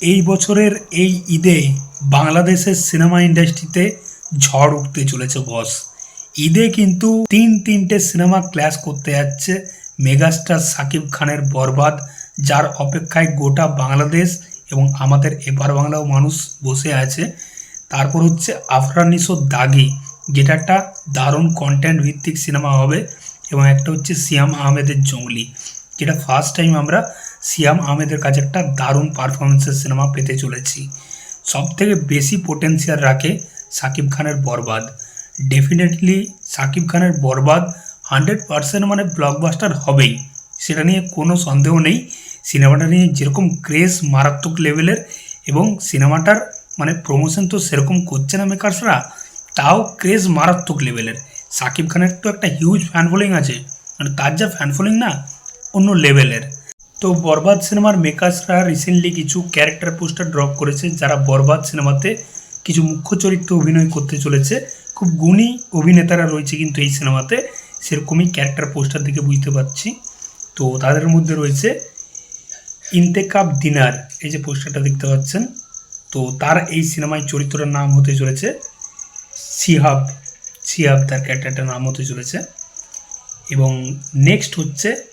এই বছরের এই ঈদে বাংলাদেশের সিনেমা ইন্ডাস্ট্রিতে ঝড় উঠতে চলেছে বস ঈদে কিন্তু তিন তিনটে সিনেমা ক্ল্যাশ করতে যাচ্ছে মেগাস্টার সাকিব খানের বরবাদ, যার অপেক্ষায় গোটা বাংলাদেশ এবং আমাদের এপার বাংলাও মানুষ বসে আছে। তারপর হচ্ছে আফরানিসো দাগি যেটা একটা দারুণ কন্টেন্ট ভিত্তিক সিনেমা হবে, এবং একটা হচ্ছে সিয়াম আহমেদের জঙ্গলি, যেটা ফার্স্ট টাইম আমরা সিয়াম আহমেদের কাছে একটা দারুণ পারফরমেন্সের সিনেমা পেতে চলেছি। সব থেকে বেশি পোটেন্সিয়াল রাখে সাকিব খানের বরবাদ। ডেফিনেটলি সাকিব খানের বরবাদ হান্ড্রেড পার্সেন্ট মানে ব্লকবাস্টার হবেই। সেটা নিয়ে কোনো সন্দেহ নেই। সিনেমাটা নিয়ে যেরকম ক্রেজ মারাত্মক লেভেলের এবং সিনেমাটার মানে প্রমোশন তো সেরকম করছে না মেকার্সরা তাও ক্রেজ মারাত্মক লেভেলের সাকিব খানের তো একটা হিউজ ফ্যান ফলোয়িং আছে। মানে তার যা ফ্যান ফলোয়িং না, অন্য লেভেলের তো বরবাদ সিনেমার মেকার্সরা রিসেন্টলি কিছু ক্যারেক্টার পোস্টার ড্রপ করেছে যারা বরবাদ সিনেমাতে কিছু মুখ্য চরিত্রে অভিনয় করতে চলেছে। খুব গুণী অভিনেতারা রয়েছে কিন্তু এই সিনেমাতে। সেরকমই ক্যারেক্টার পোস্টার দেখে বুঝতে পারছি। তো তাদের মধ্যে রয়েছে ইন্তেকাব দিনার, এই যে পোস্টারটা দেখতে পাচ্ছেন। তো তার এই সিনেমায় চরিত্রটার নাম হতে চলেছে সিহাব। সিহাব তার ক্যারেক্টারটার নাম হতে চলেছে। এবং নেক্সট হচ্ছে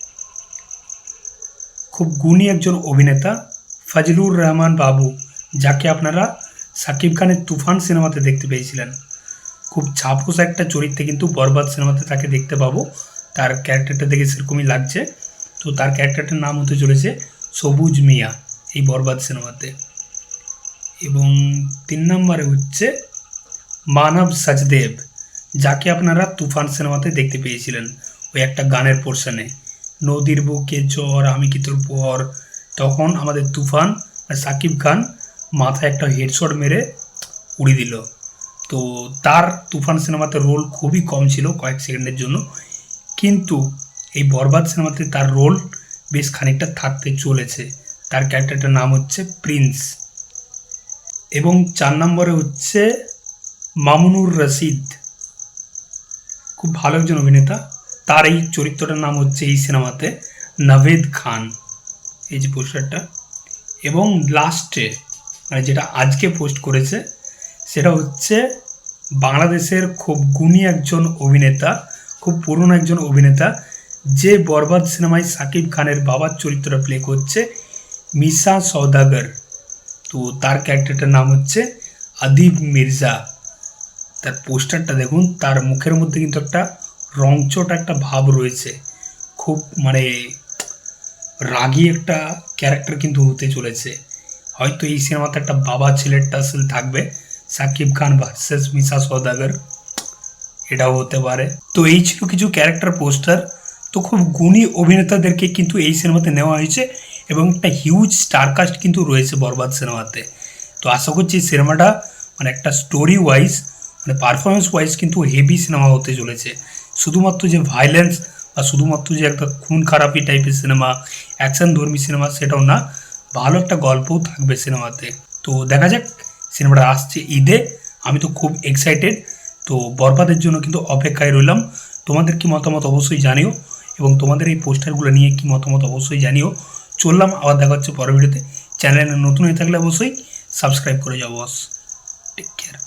খুব গুণী একজন অভিনেতা, ফজলুর রহমান বাবু, যাকে আপনারা সাকিব খানের তুফান সিনেমাতে দেখতে পেয়েছিলেন। খুব ছাপোস একটা চরিত্রে কিন্তু বরবাদ সিনেমাতে তাকে দেখতে পাবো। তার ক্যারেক্টারটা দেখে সেরকমই লাগছে। তো তার ক্যারেক্টারটার নাম হতে চলেছে সবুজ মিয়া এই বরবাদ সিনেমাতে। এবং তিন নম্বরে হচ্ছে মানব সাজদেব, যাকে আপনারা তুফান সিনেমাতে দেখতে পেয়েছিলেন ওই একটা গানের পোর্শনে নদীর বুকে জ্বর আমি কি তোর পর। তখন আমাদের তুফান সাকিব খান মাথায় একটা হেডশট মেরে উড়িয়ে দিল। তো তার তুফান সিনেমাতে রোল খুবই কম ছিল কয়েক সেকেন্ডের জন্য। কিন্তু এই বরবাদ সিনেমাতে তার রোল বেশ খানিকটা থাকতে চলেছে। তার ক্যারেক্টারটার নাম হচ্ছে প্রিন্স। এবং চার নম্বরে হচ্ছে মামুনুর রশিদ। খুব ভালো একজন অভিনেতা। তার এই চরিত্রটার নাম হচ্ছে এই সিনেমাতে নাভেদ খান। এই যে পোস্টারটা। এবং লাস্টে মানে যেটা আজকে পোস্ট করেছে, সেটা হচ্ছে বাংলাদেশের খুব গুণী একজন অভিনেতা, খুব পুরনো একজন অভিনেতা, যে বরবাদ সিনেমায় সাকিব খানের বাবার চরিত্রটা প্লে করছে মিসা সৌদাগর তো তার ক্যারেক্টারটার নাম হচ্ছে আদিব মির্জা। তার পোস্টারটা দেখুন, তার মুখের মধ্যে কিন্তু একটা রংচট একটা ভাব রয়েছে। খুব মানে রাগী একটা ক্যারেক্টার কিন্তু হতে চলেছে। হয়তো এই সিনেমাতে একটা বাবা ছেলের টাসেল থাকবে, সাকিব খান ভার্সেস মিসা সৌদাগর এটাও হতে পারে। তো এই ছিল কিছু ক্যারেক্টার পোস্টার। তো খুব গুণী অভিনেতাদেরকে কিন্তু এই সিনেমাতে নেওয়া হয়েছে এবং একটা হিউজ স্টারকাস্ট কিন্তু রয়েছে বরবাদ সিনেমাতে। তো আশা করছি সিনেমাটা মানে একটা স্টোরি ওয়াইজ মানে পারফরমেন্স ওয়াইজ কিন্তু হেভি সিনেমা হতে চলেছে। শুধুমাত্র যে ভাইলেন্স বা শুধুমাত্র যে একটা খুন খারাপি টাইপের সিনেমা অ্যাকশন ধর্মী সিনেমা সেটাও না, ভালো একটা গল্পও থাকবে সিনেমাতে তো দেখা যাক সিনেমাটা আসছে ঈদে, আমি তো খুব এক্সাইটেড তো বরবাদের জন্য কিন্তু অপেক্ষায় রইলাম। তোমাদের কি মতামত অবশ্যই জানিও এবং তোমাদের এই পোস্টারগুলো নিয়ে কি মতামত অবশ্যই জানিও। চললাম, আবার দেখা হচ্ছে পরের ভিডিওতে। চ্যানেলে নতুন হয়ে থাকলে অবশ্যই সাবস্ক্রাইব করে যাও বস টেক কেয়ার